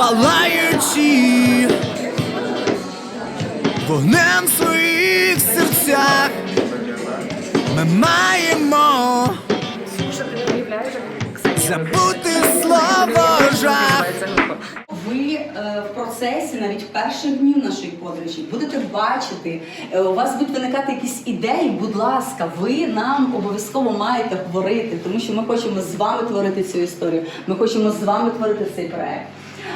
палаючи вогнем в своїх серцях. Ми маємо забути слово жах. Ви е, в процесі навіть перших днів нашої подорожі будете бачити, е, у вас будуть виникати якісь ідеї. Будь ласка, ви нам обов'язково маєте говорити, тому що ми хочемо з вами творити цю історію. Ми хочемо з вами творити цей проект.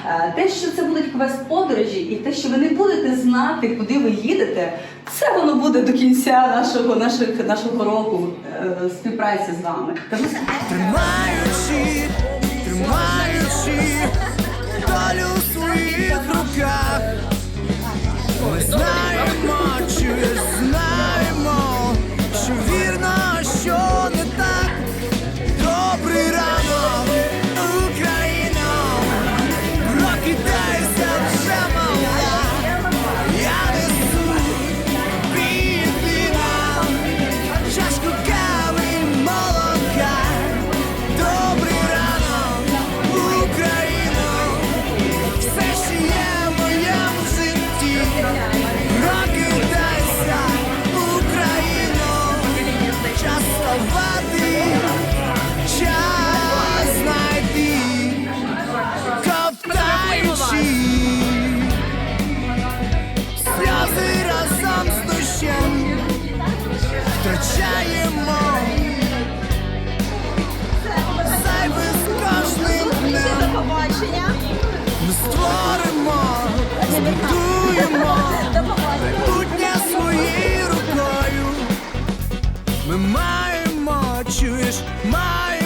Е, Те, що це будуть квест подорожі, і те, що ви не будете знати, куди ви їдете, це воно буде до кінця нашого нашого, нашого року е, співпраці з вами. Тримаючи, тримаючи долю своїх руках. Ми маємо, чуєш, маємо.